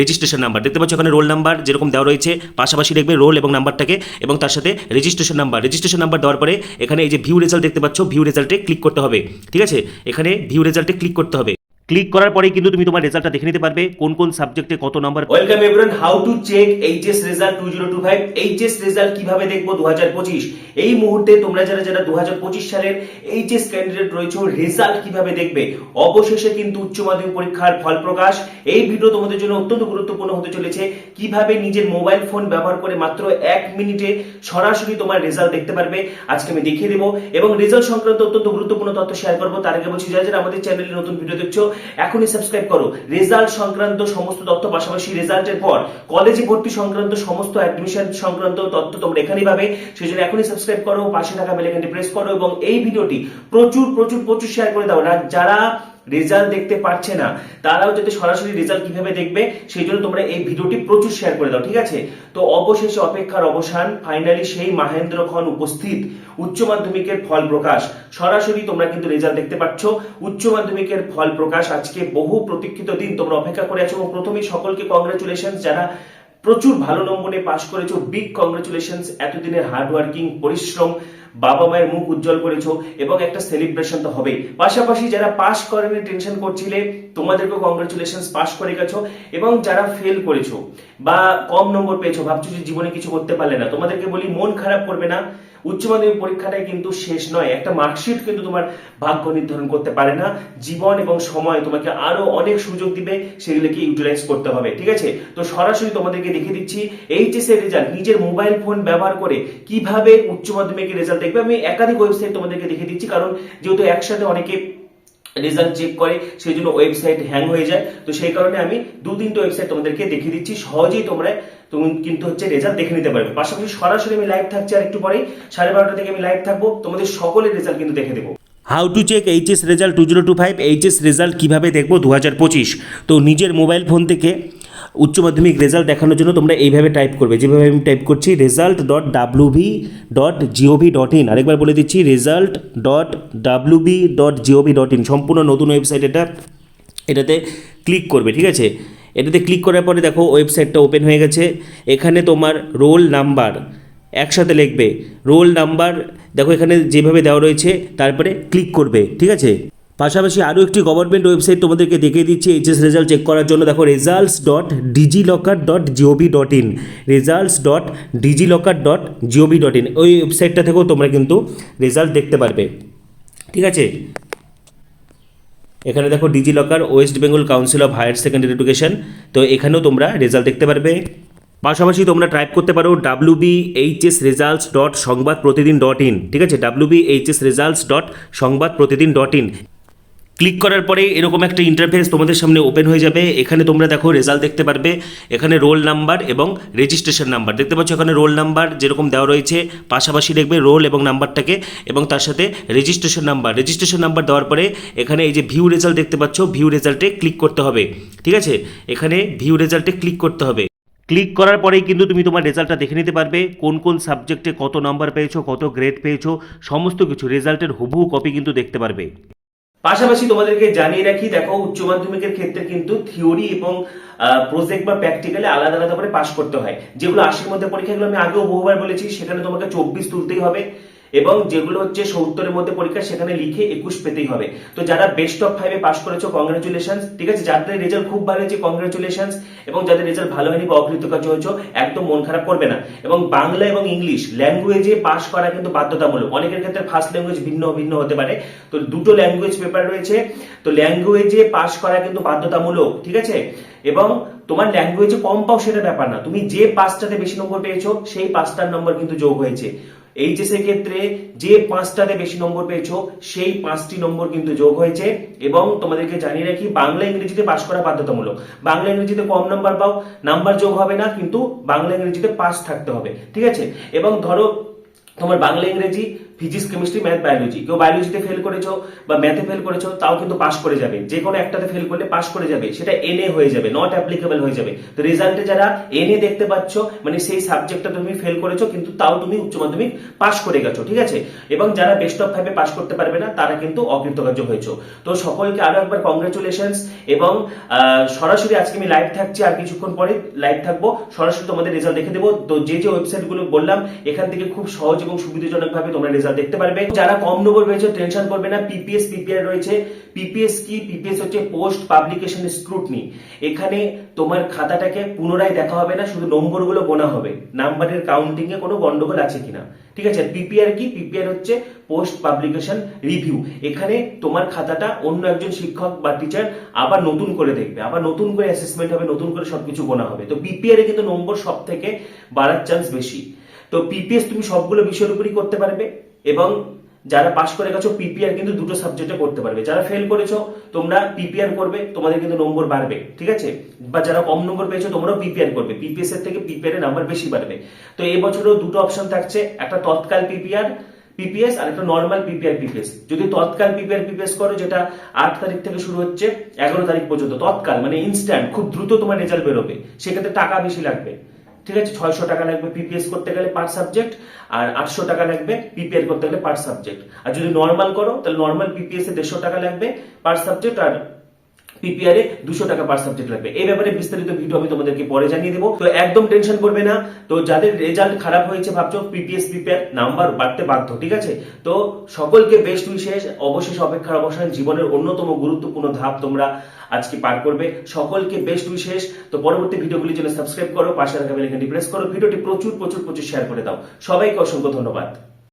Registration number দেখতে পাচ্ছ ওখানে রোল নাম্বার যেরকম দেওয়া রয়েছে, পাশাপাশি দেখবে রোল এবং নাম্বারটাকে এবং তার সাথে রেজিস্ট্রেশন নাম্বার রেজিস্ট্রেশন নাম্বার দেওয়ার পরে এখানে এই যে ভিউ রেজাল্ট দেখতে পাচ্ছ ভিউ রেজাল্টে ক্লিক করতে হবে। ঠিক আছে? এখানে ভিউ রেজাল্টে ক্লিক করতে হবে। ক্লিক করার পরেই কিন্তু তুমি তোমার রেজাল্টটা দেখে নিতে পারবে, কোন কোন সাবজেক্টে কত number welcome everyone how to check HS result 2025 HS result কীভাবে দেখব 2025 এই মুহূর্তে তোমরা যারা যারা 2025 সালের এইচএস ক্যান্ডিডেট রয়েছে রেজাল্ট কীভাবে দেখবে? অবশেষে কিন্তু উচ্চ মাধ্যমিক পরীক্ষার ফল প্রকাশ। এই ভিডিও তোমাদের জন্য অত্যন্ত গুরুত্বপূর্ণ হতে চলেছে। কীভাবে নিজের মোবাইল ফোন ব্যবহার করে মাত্র এক মিনিটে সরাসরি তোমার রেজাল্ট দেখতে পারবে, আজকে আমি দেখিয়ে দেবো। এবং রেজাল্ট সংক্রান্ত অত্যন্ত গুরুত্বপূর্ণ তথ্য শেয়ার করব। তার আগে বলছি, যারা যারা আমাদের চ্যানেলে নতুন ভিডিও দেখছ এখনই সাবস্ক্রাইব করো। রেজাল্ট সংক্রান্ত সমস্ত তথ্য পাশাপাশি রেজাল্টের পর কলেজে ভর্তি সংক্রান্ত সমস্ত অ্যাডমিশন সংক্রান্ত তথ্য তোমরা এখানেই পাবে। সেই জন্য এখনই সাবস্ক্রাইব করো, পাশে থাকা বেলাইকনটি প্রেস করো এবং এই ভিডিওটি প্রচুর প্রচুর প্রচুর শেয়ার করে দাও। যারা রেজাল্ট দেখতে পারছে না। তারাও যাতে সরাসরি রেজাল্ট কীভাবে দেখবে, সেই জন্য তোমরা এই ভিডিওটি প্রচুর শেয়ার করে দাও, ঠিক আছে? তো অবশেষে অপেক্ষার অবসান ফাইনালি সেই মাহেন্দ্র খন উপস্থিত, উচ্চ মাধ্যমিকের ফল প্রকাশ। সরাসরি তোমরা কিন্তু রেজাল্ট দেখতে পাচ্ছ। উচ্চ মাধ্যমিকের ফল প্রকাশ আজকে বহু প্রতীক্ষিত দিন তোমরা অপেক্ষা করে আছো এবং প্রথমেই সকলকে কংগ্রেচুলেশন যারা প্রচুর ভালো নম্বরে পাশ করেছ। বিগ কংগ্রেচুলেশন এতদিনের হার্ড ওয়ার্কিং পরিশ্রম, বাবা মায়ের মুখ উজ্জ্বল করেছ এবং একটা সেলিব্রেশন তো হবে পাশাপাশি যারা পাস করেনি টেনশন করছিলে তোমাদেরকে কংগ্রেচুলেশন পাস করে গেছো এবং যারা ফেল করেছ বা কম নম্বর পেয়েছ, ভাবছ যে জীবনে কিছু করতে পারলে না, তোমাদেরকে বলি, মন খারাপ করবে না। উচ্চ মাধ্যমিক পরীক্ষাটাই কিন্তু শেষ নয়। একটা মার্কশিট কিন্তু তোমার ভাগ্য নির্ধারণ করতে পারে না। জীবন এবং সময় তোমাকে আরও অনেক সুযোগ দিবে, সেগুলোকে ইউটিলাইজ করতে হবে, ঠিক আছে? তো সরাসরি তোমাদেরকে দেখিয়ে দিচ্ছি এইচএস এর রেজাল্ট নিজের মোবাইল ফোন ব্যবহার করে কীভাবে উচ্চ মাধ্যমিকের রেজাল্ট দেখবে? আমি একাধিক ওয়েবসাইট তোমাদেরকে দেখিয়ে দিচ্ছি, কারণ যেহেতু একসাথে অনেকে রেজাল্ট চেক করে সেই জন্য ওয়েবসাইট হ্যাং হয়ে যায়। তো সেই কারণে আমি দু তিনটে ওয়েবসাইট তোমাদেরকে দেখিয়ে দিচ্ছি। সহজেই তোমরা তুমি কিন্তু হচ্ছে রেজাল্ট দেখে নিতে পারবে। পাশাপাশি সরাসরি আমি লাইভ থাকছি, আর একটু পরেই সাড়ে বারোটা থেকে আমি লাইভ থাকব। তোমাদের সকলের রেজাল্ট কিন্তু দেখে দেবো। How to check HS result two zero two five HS result কীভাবে দেখব দু হাজার পঁচিশ? তো নিজের মোবাইল ফোন থেকে উচ্চ মাধ্যমিক রেজাল্ট দেখানোর জন্য তোমরা এইভাবে টাইপ করবে। যেভাবে আমি টাইপ করছি result dot W B dot G O V dot in আরেকবার বলে দিচ্ছি result dot W B dot G O V dot in সম্পূর্ণ নতুন ওয়েবসাইট এটা, এটাতে ক্লিক করবে, ঠিক আছে? এটাতে ক্লিক করার পরে দেখো ওয়েবসাইটটা ওপেন হয়ে গেছে। এখানে তোমার রোল নাম্বার একসাথে লিখবে। রোল নাম্বার দেখো এখানে যেভাবে দেওয়া রয়েছে, তারপরে ক্লিক করবে, ঠিক আছে? পাশাপাশি আরও একটি গভর্নমেন্ট ওয়েবসাইট তোমাদেরকে দেখিয়ে দিচ্ছি এইচএস রেজাল্ট চেক করার জন্য। দেখো results dot digilocker dot G O V dot in results dot digilocker dot G O V dot in ওই ওয়েবসাইটটা থেকেও তোমরা কিন্তু রেজাল্ট দেখতে পারবে, ঠিক আছে? এখানে দেখো digilocker West Bengal council of higher secondary education তো এখানেও তোমরা রেজাল্ট দেখতে পারবে। পাশাপাশি তোমরা টাইপ করতে পারো W B HS results dot Sangbad Pratidin dot in ঠিক আছে? W B HS results dot Sangbad Pratidin dot in click করার পরে এরকম একটা ইন্টারফেস তোমাদের সামনে ওপেন হয়ে যাবে। এখানে তোমরা দেখো রেজাল্ট দেখতে পারবে। এখানে রোল নাম্বার এবং রেজিস্ট্রেশন নাম্বার দেখতে পাচ্ছ এখানে রোল নাম্বার যেরকম দেওয়া রয়েছে, পাশাপাশি দেখবে রোল এবং নাম্বারটাকে এবং তার সাথে রেজিস্ট্রেশন নাম্বার রেজিস্ট্রেশন নাম্বার দেওয়ার পরে এখানে এই যে ভিউ রেজাল্ট দেখতে পাচ্ছ ভিউ রেজাল্টে ক্লিক করতে হবে। ঠিক আছে? এখানে ভিউ রেজাল্টে ক্লিক করতে হবে। ক্লিক করার পরেই কিন্তু তুমি তোমার রেজাল্টটা দেখে নিতে পারবে। কোন কোন সাবজেক্টে কত নাম্বার পেয়েছ, কত গ্রেড পেয়েছ, সমস্ত কিছু রেজাল্টের হুবহু কপি কিন্তু দেখতে পারবে। পাশাপাশি তোমাদেরকে জানিয়ে রাখি, দেখো, উচ্চ মাধ্যমিকের ক্ষেত্রে কিন্তু থিওরি এবং প্রজেক্ট বা প্র্যাকটিক্যালে আলাদা আলাদা করে পাশ করতে হয়। যেগুলো আশির মধ্যে পরীক্ষাগুলো আমি আগেও বহুবার বলেছি, সেখানে তোমাকে চব্বিশ তুলতেই হবে। এবং যেগুলো হচ্ছে সত্তরের মধ্যে পরীক্ষা, সেখানে লিখে একুশ পেতেই হবে। তো যারা বেস্ট অফ ফাইভে পাস করেছ কংগ্রেচুলেশন ঠিক আছে, যাদের রেজাল্ট খুব ভালো হয়েছে কংগ্রেচুলেশন এবং যাদের রেজাল্ট ভালো হয়নি বা অকৃতকার্য হয়েছে, একদম মন খারাপ করবে না। এবং বাংলা এবং ইংলিশ ল্যাঙ্গুয়েজে পাস করা কিন্তু বাধ্যতামূলক। অনেকের ক্ষেত্রে ফার্স্ট ল্যাঙ্গুয়েজ ভিন্ন ভিন্ন হতে পারে। তো দুটো ল্যাঙ্গুয়েজ পেপার রয়েছে। তো ল্যাঙ্গুয়েজে পাস করা কিন্তু বাধ্যতামূলক, ঠিক আছে? এবং তোমার ল্যাঙ্গুয়েজে কম পাও সেটা ব্যাপার না। তুমি যে পাঁচটাতে বেশি নম্বর পেয়েছ, সেই পাঁচটার নম্বর কিন্তু যোগ হয়েছে। এইচএস এর ক্ষেত্রে যে পাঁচটাতে বেশি নম্বর পেয়েছ, সেই পাঁচটি নম্বর কিন্তু যোগ হয়েছে এবং তোমাদেরকে জানিয়ে রাখি, বাংলা ইংরেজিতে পাস করা বাধ্যতামূলক। বাংলা ইংরেজিতে কম নাম্বার পাও, নাম্বার যোগ হবে না, কিন্তু বাংলা ইংরেজিতে পাস থাকতে হবে, ঠিক আছে? এবং ধরো, তোমার বাংলা ইংরেজি ফিজিক্স, কেমিস্ট্রি, ম্যাথ, বায়োলজি। কেউ বায়োলজিতে ফেল করেছ বা ম্যাথে ফেল করেছ, তাও কিন্তু পাস করে যাবে। যে কোনো একটাতে ফেল করলে পাস করে যাবে। সেটা এনএ হয়ে যাবে নট অ্যাপ্লিকেবল হয়ে যাবে। তো রেজাল্টে যারা এনএ দেখতে পাচ্ছ মানে সেই সাবজেক্টটা তুমি ফেল করেছ, কিন্তু তাও তুমি উচ্চ মাধ্যমিক পাস করে গেছো, ঠিক আছে? এবং যারা বেস্ট অফ ফাইভে পাস করতে পারবে না, তারা কিন্তু অকৃতকার্য হয়েছো। তো সকলকে আরও একবার কংগ্রেচুলেশনস এবং সরাসরি আজকে আমি লাইভ থাকছি, আর কিছুক্ষণ পরে লাইভ থাকব। সরাসরি তোমাদের রেজাল্ট দেখে দেবো। তো যে যে ওয়েবসাইটগুলো বললাম, এখান থেকে খুব সহজ এবং সুবিধাজনক ভাবে তোমরা দেখতে পারবে। যারা কম নম্বর পেয়েছ টেনশন করবে না। পিপিএস পিপিআর রয়েছে। পিপিএস কি? পিপিএস হচ্ছে পোস্ট পাবলিকেশন স্ক্রুটনি এখানে তোমার খাতাটাকে পুনরায় দেখা হবে না, শুধু নম্বরগুলো গোনা হবে। নাম্বারের কাউন্টিং এ কোনো গন্ডগোল আছে কিনা? ঠিক আছে? পিপিআর কি? পিপিআর হচ্ছে পোস্ট পাবলিকেশন রিভিউ এখানে তোমার খাতাটা অন্য একজন শিক্ষক বা টিচার আবার নতুন করে দেখবে। আবার নতুন করে অ্যাসেসমেন্ট হবে, নতুন করে সবকিছু গোনা হবে। তো পিপিআর এ কিন্তু নম্বর সব থেকে বাড়ার চান্স বেশি। তো পিপিএস তুমি সবগুলো বিষয়ের উপরই করতে পারবে। এবং যারা পাশ করে গেছো পিপিআর কিন্তু দুটো সাবজেক্টে করতে পারবে যারা ফেল করেছ তোমরা পিপিআর করবে তোমাদের কিন্তু নম্বর বাড়বে ঠিক আছে বা যারা কম নম্বর পেয়েছ তোমরাও পিপিআর করবে পিপিএস এর থেকে পিপিআর এর নাম্বার বেশি বাড়বে তো এই বছরও দুটো অপশন থাকছে একটা তৎকাল পিপিআর পিপিএস আর একটা নর্মাল পিপিআর পিপিএস যদি তৎকাল পিপিআর পিপিএস করো যেটা আট তারিখ থেকে শুরু হচ্ছে এগারো তারিখ পর্যন্ত তৎকাল মানে ইনস্ট্যান্ট খুব দ্রুত তোমার রেজাল্ট বেরোবে সেক্ষেত্রে টাকা বেশি লাগবে ঠিক আছে, ছয়শো টাকা লাগবে পিপিএস করতে গেলে পার সাবজেক্ট আর আটশো টাকা লাগবে পিপিএল করতে গেলে পার সাবজেক্ট আর যদি নর্মাল করো, তাহলে নর্মাল পিপিএস এ দেড়শো টাকা লাগবে পার সাবজেক্ট আর পিপিআর দুশো টাকা পার সাবজেক্ট লাগবে। এই ব্যাপারে বিস্তারিত ভিডিও আমি তোমাদেরকে পরে জানিয়ে দেবো। তো একদম টেনশন করবে না। তো যাদের রেজাল্ট খারাপ হয়েছে ভাবছ পিপিএস পিপিআর নাম্বার বাড়তে বাধ্য, ঠিক আছে? তো সকলকে বেস্ট উইশেষ অবশেষ অপেক্ষার অবসান জীবনের অন্যতম গুরুত্বপূর্ণ ধাপ তোমরা আজকে পার করবে। সকলকে বেস্ট উইশেষ তো পরবর্তী ভিডিওগুলির জন্য সাবস্ক্রাইব করো, পাশে রাখা বেলাইকনটি প্রেস করো। ভিডিওটি প্রচুর প্রচুর প্রচুর শেয়ার করে দাও। সবাইকে অসংখ্য ধন্যবাদ।